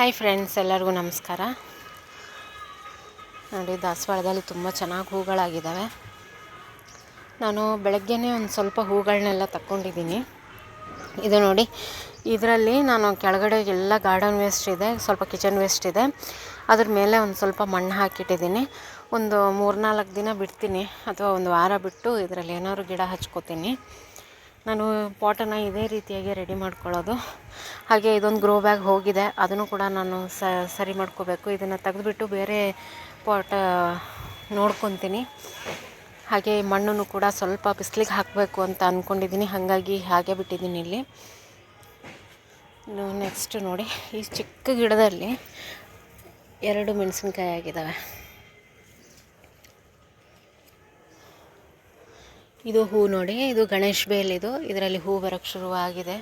Hi friends ಎಲ್ಲರಿಗೂ ನಮಸ್ಕಾರ. ನೋಡಿ, ದಾಸವಾಳದಲ್ಲಿ ತುಂಬ ಚೆನ್ನಾಗಿ ಹೂಗಳಾಗಿದ್ದಾವೆ ನಾನು ಬೆಳಗ್ಗೆನೇ ಒಂದು ಸ್ವಲ್ಪ ಹೂಗಳನ್ನೆಲ್ಲ ತಕ್ಕೊಂಡಿದ್ದೀನಿ. ಇದು ನೋಡಿ, ಇದರಲ್ಲಿ ನಾನು ಕೆಳಗಡೆ ಎಲ್ಲ ಗಾರ್ಡನ್ ವೇಸ್ಟ್ ಇದೆ, ಸ್ವಲ್ಪ ಕಿಚನ್ ವೇಸ್ಟ್ ಇದೆ. ಅದ್ರ ಮೇಲೆ ಒಂದು ಸ್ವಲ್ಪ ಮಣ್ಣು ಹಾಕಿಟ್ಟಿದ್ದೀನಿ. ಒಂದು ಮೂರ್ನಾಲ್ಕು ದಿನ ಬಿಡ್ತೀನಿ, ಅಥವಾ ಒಂದು ವಾರ ಬಿಟ್ಟು ಇದರಲ್ಲಿ ಏನಾದ್ರು ಗಿಡ ಹಚ್ಕೋತೀನಿ. ನಾನು ಪಾಟನ್ನು ಇದೇ ರೀತಿಯಾಗಿ ರೆಡಿ ಮಾಡ್ಕೊಳ್ಳೋದು. ಹಾಗೆ ಇದೊಂದು ಗ್ರೋ ಬ್ಯಾಗ್ ಹೋಗಿದೆ. ಅದನ್ನು ಕೂಡ ನಾನು ಸರಿ ಮಾಡ್ಕೋಬೇಕು. ಇದನ್ನು ತೆಗೆದುಬಿಟ್ಟು ಬೇರೆ ಪಾಟ ನೋಡ್ಕೊತೀನಿ. ಹಾಗೆ ಮಣ್ಣನ್ನು ಕೂಡ ಸ್ವಲ್ಪ ಬಿಸಿಲಿಗೆ ಹಾಕಬೇಕು ಅಂತ ಅಂದ್ಕೊಂಡಿದ್ದೀನಿ ಹಾಗಾಗಿ ಹಾಗೆ ಬಿಟ್ಟಿದ್ದೀನಿ ಇಲ್ಲಿ. ನೆಕ್ಸ್ಟ್ ನೋಡಿ, ಈ ಚಿಕ್ಕ ಗಿಡದಲ್ಲಿ ಎರಡು ಮೆಣಸಿನ್ಕಾಯಿ ಆಗಿದ್ದಾವೆ. ಇದು ಹೂ ನೋಡಿ, ಇದು ಗಣೇಶ್ ಬೇಲ್ ಇದು. ಇದರಲ್ಲಿ ಹೂ ಬರೋಕ್ಕೆ ಶುರುವಾಗಿದೆ.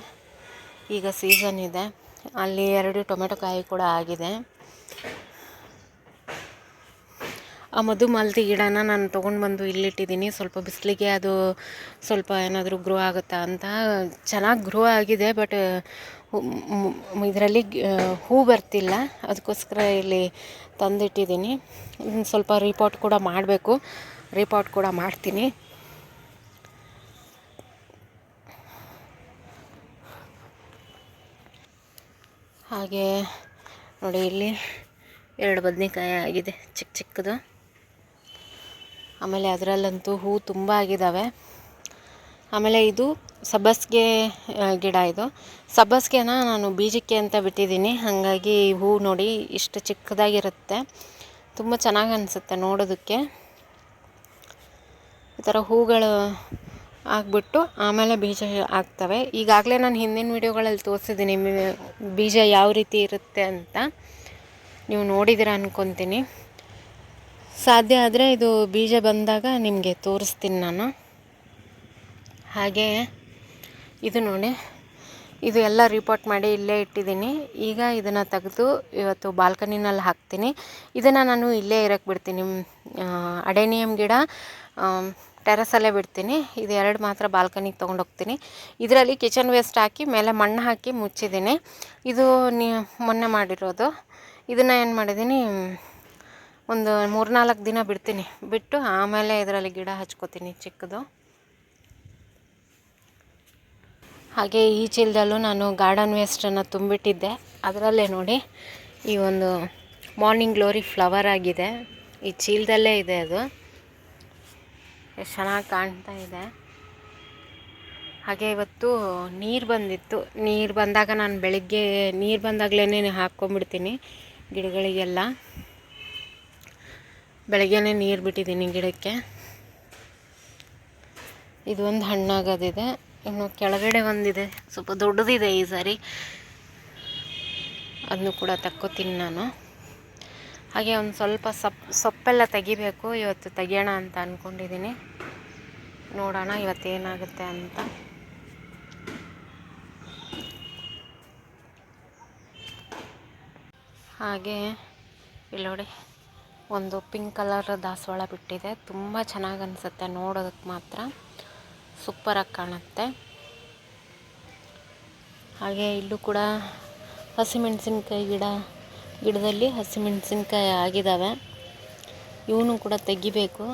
ಈಗ ಸೀಸನ್ ಇದೆ. ಅಲ್ಲಿ ಎರಡು ಟೊಮೆಟೊ ಕಾಯಿ ಕೂಡ ಆಗಿದೆ. ಆ ಮಲ್ತಿ ಗಿಡನ ನಾನು ತೊಗೊಂಡು ಬಂದು ಇಲ್ಲಿಟ್ಟಿದ್ದೀನಿ. ಸ್ವಲ್ಪ ಬಿಸಿಲಿಗೆ ಅದು ಸ್ವಲ್ಪ ಏನಾದರೂ ಗ್ರೋ ಆಗುತ್ತಾ ಅಂತ. ಚೆನ್ನಾಗಿ ಗ್ರೋ ಆಗಿದೆ ಬಟ್ ಇದರಲ್ಲಿ ಹೂ ಬರ್ತಿಲ್ಲ. ಅದಕ್ಕೋಸ್ಕರ ಇಲ್ಲಿ ತಂದಿಟ್ಟಿದ್ದೀನಿ. ಸ್ವಲ್ಪ ರಿಪೋರ್ಟ್ ಕೂಡ ಮಾಡಬೇಕು. ರಿಪೋರ್ಟ್ ಕೂಡ ಮಾಡ್ತೀನಿ. ಹಾಗೆ ನೋಡಿ ಇಲ್ಲಿ ಎರಡು ಬದನೆಕಾಯಿ ಆಗಿದೆ, ಚಿಕ್ಕ ಚಿಕ್ಕದು. ಆಮೇಲೆ ಅದರಲ್ಲಂತೂ ಹೂ ತುಂಬ ಆಗಿದ್ದಾವೆ ಆಮೇಲೆ ಇದು ಸಬ್ಬಸಿಗೆ ಗಿಡ ಇದು. ಸಬ್ಬಸಿಗೆನ ನಾನು ಬೀಜಕ್ಕೆ ಅಂತ ಬಿಟ್ಟಿದ್ದೀನಿ. ಹಾಗಾಗಿ ಹೂ ನೋಡಿ ಇಷ್ಟು ಚಿಕ್ಕದಾಗಿರುತ್ತೆ. ತುಂಬ ಚೆನ್ನಾಗಿ ಅನಿಸುತ್ತೆ ನೋಡೋದಕ್ಕೆ. ಈ ಥರ ಹೂಗಳು ಆಗಿಬಿಟ್ಟು ಆಮೇಲೆ ಬೀಜ ಆಗ್ತವೆ. ಈಗಾಗಲೇ ನಾನು ಹಿಂದಿನ ವೀಡಿಯೋಗಳಲ್ಲಿ ತೋರಿಸಿದ್ದೀನಿ ಬೀಜ ಯಾವ ರೀತಿ ಇರುತ್ತೆ ಅಂತ. ನೀವು ನೋಡಿದಿರ ಅಂದ್ಕೊತೀನಿ ಸಾಧ್ಯ ಆದರೆ ಇದು ಬೀಜ ಬಂದಾಗ ನಿಮಗೆ ತೋರಿಸ್ತೀನಿ ನಾನು. ಹಾಗೆ ಇದು ನೋಡಿ, ಇದು ಎಲ್ಲ ರಿಪೋರ್ಟ್ ಮಾಡಿ ಇಲ್ಲೇ ಇಟ್ಟಿದ್ದೀನಿ. ಈಗ ಇದನ್ನು ತೆಗೆದು ಇವತ್ತು ಬಾಲ್ಕನಿನಲ್ಲಿ ಹಾಕ್ತೀನಿ. ಇದನ್ನು ನಾನು ಇಲ್ಲೇ ಇರೋಕ್ಕೆ ಬಿಡ್ತೀನಿ. ಅಡೇನಿಯಮ್ ಗಿಡ ಟೆರಸಲ್ಲೇ ಬಿಡ್ತೀನಿ. ಇದು ಎರಡು ಮಾತ್ರ ಬಾಲ್ಕನಿಗೆ ತೊಗೊಂಡೋಗ್ತೀನಿ ಇದರಲ್ಲಿ ಕಿಚನ್ ವೇಸ್ಟ್ ಹಾಕಿ ಮೇಲೆ ಮಣ್ಣು ಹಾಕಿ ಮುಚ್ಚಿದ್ದೀನಿ. ಇದು ನೀ ಮೊನ್ನೆ ಮಾಡಿರೋದು. ಇದನ್ನು ಏನು ಮಾಡಿದ್ದೀನಿ? ಒಂದು ಮೂರ್ನಾಲ್ಕು ದಿನ ಬಿಡ್ತೀನಿ. ಬಿಟ್ಟು ಆಮೇಲೆ ಇದರಲ್ಲಿ ಗಿಡ ಹಚ್ಕೋತೀನಿ ಚಿಕ್ಕದು. ಹಾಗೆ ಈ ಚೀಲದಲ್ಲೂ ನಾನು ಗಾರ್ಡನ್ ವೇಸ್ಟನ್ನು ತುಂಬಿಟ್ಟಿದ್ದೆ. ಅದರಲ್ಲೇ ನೋಡಿ ಈ ಒಂದು ಮಾರ್ನಿಂಗ್ ಗ್ಲೋರಿ ಫ್ಲವರ್ ಆಗಿದೆ. ಈ ಚೀಲದಲ್ಲೇ ಇದೆ ಅದು. ಎಷ್ಟು ಚೆನ್ನಾಗಿ ಕಾಣ್ತಾ ಇದೆ. ಹಾಗೆ ಇವತ್ತು ನೀರು ಬಂದಿತ್ತು. ನೀರು ಬಂದಾಗ ನಾನು ಬೆಳಗ್ಗೆ, ನೀರು ಬಂದಾಗಲೇ ಹಾಕ್ಕೊಂಬಿಡ್ತೀನಿ ಗಿಡಗಳಿಗೆಲ್ಲ. ಬೆಳಗ್ಗೆನೇ ನೀರು ಬಿಟ್ಟಿದ್ದೀನಿ ಗಿಡಕ್ಕೆ. ಇದು ಒಂದು ಹಣ್ಣಾಗೋದಿದೆ. ಇನ್ನು ಕೆಳಗಡೆ ಒಂದಿದೆ. ಸ್ವಲ್ಪ ದೊಡ್ಡದಿದೆ ಈ ಸಾರಿ. ಅದನ್ನು ಕೂಡ ತಕ್ಕೋತೀನಿ ನಾನು. ಹಾಗೆ ಒಂದು ಸ್ವಲ್ಪ ಸೊಪ್ಪು ಸೊಪ್ಪೆಲ್ಲ ತೆಗಿಬೇಕು. ಇವತ್ತು ತೆಗಿಯೋಣ ಅಂತ ಅಂದ್ಕೊಂಡಿದ್ದೀನಿ ನೋಡೋಣ ಇವತ್ತೇನಾಗುತ್ತೆ ಅಂತ. ಹಾಗೆ, ಇಲ್ಲಿ ನೋಡಿ, ಒಂದು ಪಿಂಕ್ ಕಲರ್ ದಾಸವಾಳ ಬಿಟ್ಟಿದೆ. ತುಂಬ ಚೆನ್ನಾಗಿ ಅನಿಸುತ್ತೆ ನೋಡೋದಕ್ಕೆ ಮಾತ್ರ. ಸೂಪರಾಗಿ ಕಾಣುತ್ತೆ. ಹಾಗೆ ಇಲ್ಲೂ ಕೂಡ ಹಸಿಮೆಣಸಿನ್ಕಾಯಿ ಗಿಡ ಗಿಡದಲ್ಲಿ ಹಸಿಮೆಣಸಿನ್ಕಾಯಿ ಆಗಿದ್ದಾವೆ ಇವನು ಕೂಡ ತೆಗಿಬೇಕು.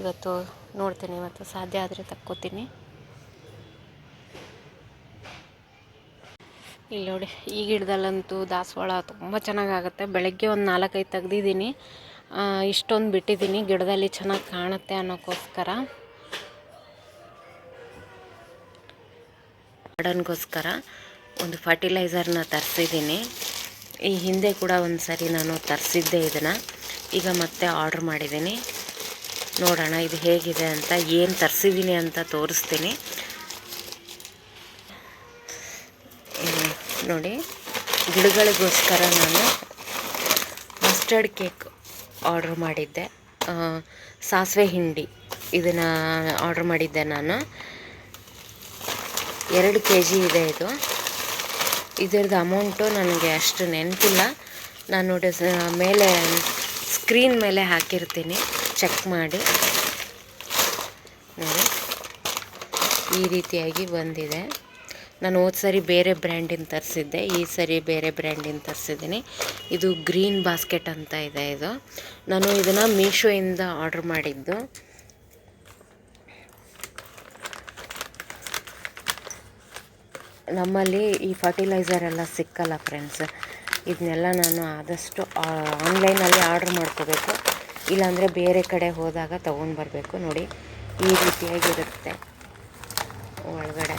ಇವತ್ತು ನೋಡ್ತೀನಿ, ಇವತ್ತು ಸಾಧ್ಯ ಆದರೆ ತಕ್ಕೋತೀನಿ. ಇಲ್ಲಿ ನೋಡಿ, ಈ ಗಿಡದಲ್ಲಂತೂ ದಾಸವಾಳ ತುಂಬ ಚೆನ್ನಾಗಾಗುತ್ತೆ. ಬೆಳಗ್ಗೆ ಒಂದು ನಾಲ್ಕೈದು ತೆಗ್ದಿದ್ದೀನಿ. ಇಷ್ಟೊಂದು ಬಿಟ್ಟಿದ್ದೀನಿ. ಗಿಡದಲ್ಲಿ ಚೆನ್ನಾಗಿ ಕಾಣುತ್ತೆ ಅನ್ನೋಕ್ಕೋಸ್ಕರ ಗಾರ್ಡನ್ಗೋಸ್ಕರ ಒಂದು ಫರ್ಟಿಲೈಸರ್ನ ತರಿಸಿದ್ದೀನಿ. ಈ ಹಿಂದೆ ಕೂಡ ಒಂದು ಸರಿ ನಾನು ತರಿಸಿದ್ದೆ ಇದನ್ನು. ಈಗ ಮತ್ತೆ ಆರ್ಡ್ರ್ ಮಾಡಿದ್ದೀನಿ. ನೋಡೋಣ ಇದು ಹೇಗಿದೆ ಅಂತ, ಏನು ತರಿಸಿದ್ದೀನಿ ಅಂತ ತೋರಿಸ್ತೀನಿ. ನೋಡಿ, ಗಿಡಗಳಿಗೋಸ್ಕರ ನಾನು ಮಸ್ಟರ್ಡ್ ಕೇಕ್ ಆರ್ಡ್ರ್ ಮಾಡಿದ್ದೆ. ಸಾಸಿವೆ ಹಿಂಡಿ ಇದನ್ನು ಆರ್ಡ್ರ್ ಮಾಡಿದ್ದೆ ನಾನು. ಎರಡು ಕೆ ಜಿ ಇದೆ ಇದು. ಇದರದ್ದು ಅಮೌಂಟು ನನಗೆ ಅಷ್ಟು ನೆನಪಿಲ್ಲ. ನಾನು ಡಿಸ್ ಮೇಲೆ, ಸ್ಕ್ರೀನ್ ಮೇಲೆ ಹಾಕಿರ್ತೀನಿ. ಚೆಕ್ ಮಾಡಿ. ನೋಡಿ. ಈ ರೀತಿಯಾಗಿ ಬಂದಿದೆ. ನಾನು ಹೋದ ಸರಿ ಬೇರೆ ಬ್ರ್ಯಾಂಡಿನ ತರಿಸಿದ್ದೆ. ಈ ಸರಿ ಬೇರೆ ಬ್ರ್ಯಾಂಡಿನ ತರಿಸಿದ್ದೀನಿ. ಇದು ಗ್ರೀನ್ ಬಾಸ್ಕೆಟ್ ಅಂತ ಇದೆ ಇದು. ನಾನು ಇದನ್ನು ಮೀಶೋಯಿಂದ ಆರ್ಡ್ರ್ ಮಾಡಿದ್ದು. ನಮ್ಮಲ್ಲಿ ಈ ಫರ್ಟಿಲೈಸರ್ ಎಲ್ಲ ಸಿಕ್ಕಲ್ಲ ಫ್ರೆಂಡ್ಸ್ ಇದನ್ನೆಲ್ಲ ನಾನು ಆದಷ್ಟು ಆನ್ಲೈನಲ್ಲಿ ಆರ್ಡ್ರ್ ಮಾಡ್ಕೋಬೇಕು. ಇಲ್ಲಾಂದರೆ ಬೇರೆ ಕಡೆ ಹೋದಾಗ ತೊಗೊಂಡು ಬರಬೇಕು ನೋಡಿ. ಈ ರೀತಿಯಾಗಿರುತ್ತೆ ಒಳಗಡೆ.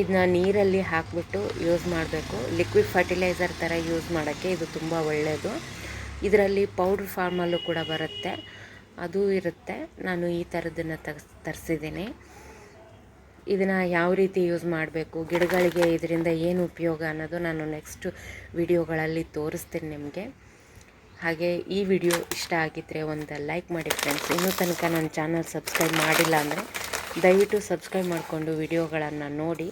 ಇದನ್ನ ನೀರಲ್ಲಿ ಹಾಕಿಬಿಟ್ಟು ಯೂಸ್ ಮಾಡಬೇಕು. ಲಿಕ್ವಿಡ್ ಫರ್ಟಿಲೈಸರ್ ಥರ ಯೂಸ್ ಮಾಡೋಕ್ಕೆ ಇದು ತುಂಬ ಒಳ್ಳೆಯದು ಇದರಲ್ಲಿ ಪೌಡ್ರ್ ಫಾರ್ಮಲ್ಲೂ ಕೂಡ ಬರುತ್ತೆ. ಅದು ಇರುತ್ತೆ. ನಾನು ಈ ಥರದನ್ನು ತರ್ಸ್, ತರಿಸಿದ್ದೀನಿ. ಇದನ್ನು ಯಾವ ರೀತಿ ಯೂಸ್ ಮಾಡಬೇಕು, ಗಿಡಗಳಿಗೆ ಇದರಿಂದ ಏನು ಉಪಯೋಗ ಅನ್ನೋದು ನಾನು ನೆಕ್ಸ್ಟ್ ವಿಡಿಯೋಗಳಲ್ಲಿ ತೋರಿಸ್ತೀನಿ ನಿಮಗೆ. ಹಾಗೆ ಈ ವಿಡಿಯೋ ಇಷ್ಟ ಆಗಿದ್ದರೆ ಒಂದು ಲೈಕ್ ಮಾಡಿ ಫ್ರೆಂಡ್ಸ್ ಇನ್ನೂ ತನಕ ನನ್ನ ಚಾನಲ್ ಸಬ್ಸ್ಕ್ರೈಬ್ ಮಾಡಿಲ್ಲ ಅಂದರೆ ದಯವಿಟ್ಟು ಸಬ್ಸ್ಕ್ರೈಬ್ ಮಾಡಿಕೊಂಡು ವಿಡಿಯೋಗಳನ್ನು ನೋಡಿ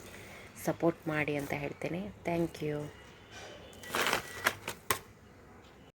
ಸಪೋರ್ಟ್ ಮಾಡಿ ಅಂತ ಹೇಳ್ತೀನಿ. Thank you